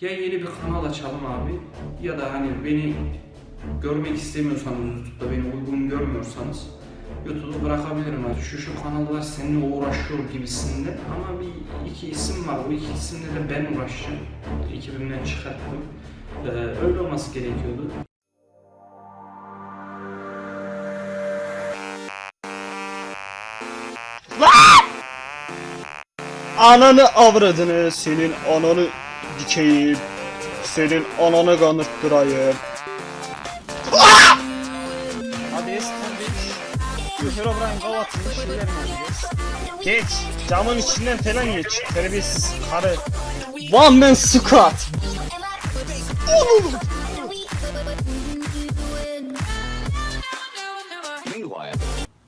Ya yeni bir kanal açalım abi ya da hani beni görmek istemiyorsanız YouTube'da beni uygun görmüyorsanız YouTube'u bırakabilirim. Hani şu şu kanallar seninle uğraşıyor gibisinden ama bir iki isim var. Bu iki isimle de ben uğraşacağım. Ekibimden çıkarttım. Ee, öyle olması gerekiyordu. Ananı avradını senin ananı dikeyim. Senin ananı kanırttırayım. Hadi es kardeş. Şu Herobrine kavatını şeyler mi geç? Geç. Camın içinden falan geç. Terbiyesiz karı. One man squat.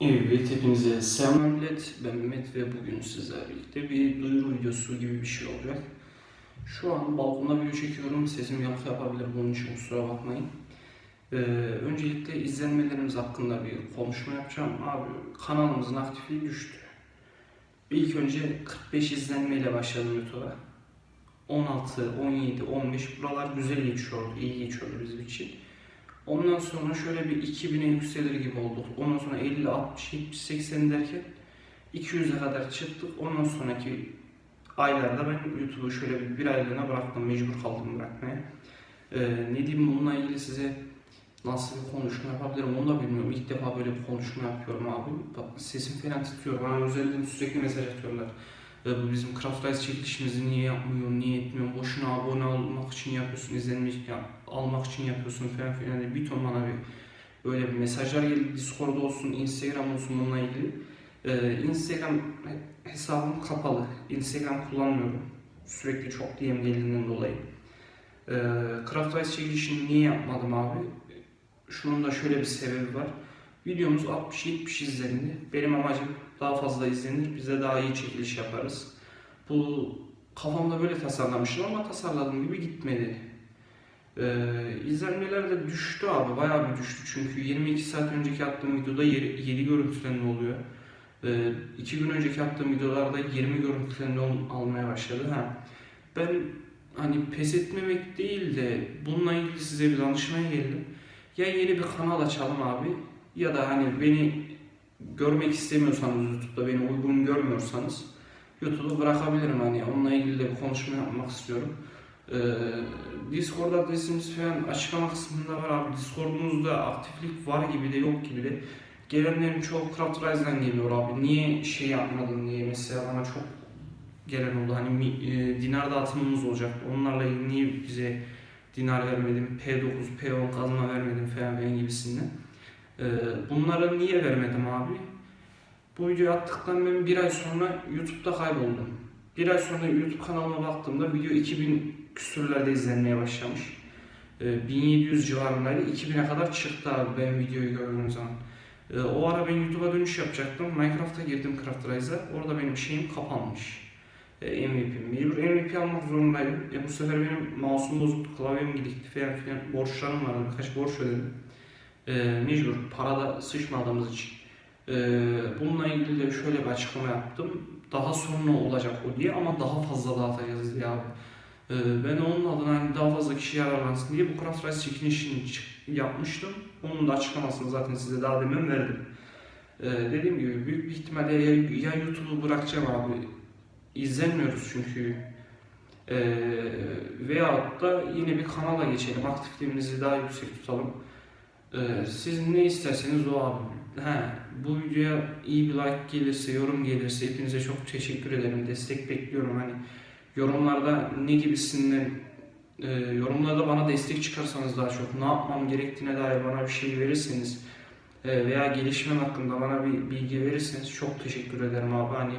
Evet, hepinize selam millet. Ben Mehmet ve bugün sizlerle birlikte bir duyuru videosu gibi bir şey olacak. Şu an balkonda video çekiyorum. Sesim yankı yapabilir. Bunun için kusura bakmayın. Ee, öncelikle izlenmelerimiz hakkında bir konuşma yapacağım. Abi kanalımızın aktifliği düştü. İlk önce 45 izlenmeyle başladım YouTube'a. 16, 17, 15 buralar güzel geçiyordu, iyi geçiyordu bizim için. Ondan sonra şöyle bir 2000'e yükselir gibi olduk. Ondan sonra 50, 60, 70, 80 derken 200'e kadar çıktık. Ondan sonraki aylarda ben YouTube'u şöyle bir, bir aylığına bıraktım. Mecbur kaldım bırakmaya. Ee, ne diyeyim bununla ilgili size nasıl bir konuşma yapabilirim onu da bilmiyorum. İlk defa böyle bir konuşma yapıyorum abi. Sesim falan titriyor. Bana özelden sürekli mesaj atıyorlar. Ee, bizim Craft Rice çekilişimizi niye yapmıyorsun, niye etmiyorsun, boşuna abone olmak için yapıyorsun, izlenmek ya, almak için yapıyorsun falan filan bir ton bana bir böyle bir mesajlar geldi. Discord olsun, Instagram olsun bununla ilgili. Ee, Instagram hesabım kapalı. Instagram kullanmıyorum. Sürekli çok DM geldiğinden dolayı. Ee, Craft Rice çekilişini niye yapmadım abi? Şunun da şöyle bir sebebi var. Videomuz 60-70 izlendi. Benim amacım daha fazla izlenir, bize daha iyi çekiliş yaparız. Bu kafamda böyle tasarlamıştım ama tasarladığım gibi gitmedi. Ee, izlenmeler de düştü abi, bayağı bir düştü çünkü 22 saat önceki attığım videoda 7 görüntülenme oluyor. Ee, 2 gün önceki attığım videolarda 20 görüntülenme ol- almaya başladı. Ha. Ben hani pes etmemek değil de bununla ilgili size bir danışmaya geldim. Ya yeni bir kanal açalım abi ya da hani beni görmek istemiyorsanız YouTube'da beni uygun görmüyorsanız YouTube'u bırakabilirim hani onunla ilgili de bir konuşma yapmak istiyorum. Ee, Discord adresimiz falan açıklama kısmında var abi. Discord'umuzda aktiflik var gibi de yok gibi de. Gelenlerin çoğu Craft Rise'den geliyor abi. Niye şey yapmadın diye mesela bana çok gelen oldu. Hani e, dinar dağıtımımız olacak. Onlarla ilgili niye bize dinar vermedin, P9, P10 kazma vermedin falan filan gibisinden. Ee, bunları niye vermedim abi? Bu videoyu attıktan ben bir ay sonra YouTube'da kayboldum. Bir ay sonra YouTube kanalıma baktığımda video 2000 küsürlerde izlenmeye başlamış. Ee, 1700 civarındaydı. 2000'e kadar çıktı abi ben videoyu gördüğüm zaman. Ee, o ara ben YouTube'a dönüş yapacaktım. Minecraft'a girdim Craft Rise'a. Orada benim şeyim kapanmış. Ee, MVP. Mecbur MVP almak zorundaydım. E, bu sefer benim mouse'um bozuktu, klavyem gidikti falan filan. Borçlarım vardı. Birkaç borç ödedim. Ee, mecbur. Parada sıçmadığımız için. Ee, bununla ilgili de şöyle bir açıklama yaptım. Daha sonra olacak o diye ama daha fazla dağıtacağız diye abi. Ee, ben onun adına hani daha fazla kişi yararlansın diye bu Craft Rice çekilişini çık- yapmıştım. Onun da açıklamasını zaten size daha demin verdim. Ee, dediğim gibi büyük bir ihtimalle ya, ya YouTube'u bırakacağım abi. İzlenmiyoruz çünkü. Ee, veyahut da yine bir kanala geçelim. Aktifliğimizi daha yüksek tutalım. Ee, siz ne isterseniz o abi. He, bu videoya iyi bir like gelirse, yorum gelirse hepinize çok teşekkür ederim. Destek bekliyorum. Hani yorumlarda ne gibisinden e, yorumlarda bana destek çıkarsanız daha çok ne yapmam gerektiğine dair bana bir şey verirseniz e, veya gelişmem hakkında bana bir bilgi verirseniz çok teşekkür ederim abi. Hani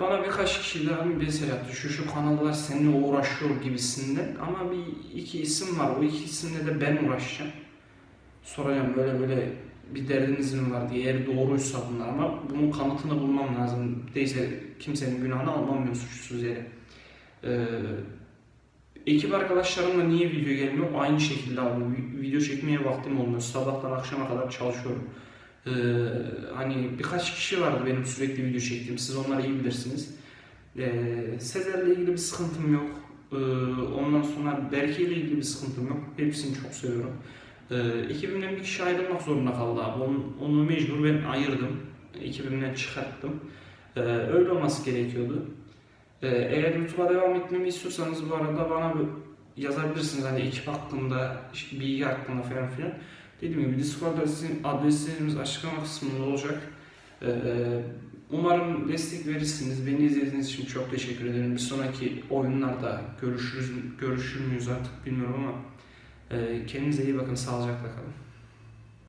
bana birkaç kişi daha bir mesaj attı. Şu şu kanallar seninle uğraşıyor gibisinden. Ama bir iki isim var. O iki isimle de ben uğraşacağım. Soracağım böyle böyle bir derdiniz mi var diye. Eğer doğruysa bunlar ama bunun kanıtını bulmam lazım. Değilse kimsenin günahını almam ben suçsuz yere. Ee, ekip arkadaşlarımla niye video gelmiyor? Aynı şekilde abi. Vi- Video çekmeye vaktim olmuyor. Sabahtan akşama kadar çalışıyorum. Ee, hani birkaç kişi vardı benim sürekli video çektiğim. Siz onları iyi bilirsiniz. Ee, Sezer'le ilgili bir sıkıntım yok. Ee, ondan sonra Berke ile ilgili bir sıkıntım yok. Hepsini çok seviyorum. Ee, ekibimden bir kişi ayrılmak zorunda kaldı abi. Onu, onu mecbur ben ayırdım. Ekibimden çıkarttım. Ee, öyle olması gerekiyordu. Ee, eğer YouTube'a devam etmemi istiyorsanız bu arada bana yazabilirsiniz. Hani ekip hakkında, bilgi hakkında falan filan. Dediğim gibi Discord adreslerimiz açıklama kısmında olacak. Ee, umarım destek verirsiniz. Beni izlediğiniz için çok teşekkür ederim. Bir sonraki oyunlarda görüşürüz, görüşür müyüz artık bilmiyorum ama e, kendinize iyi bakın, sağlıcakla kalın.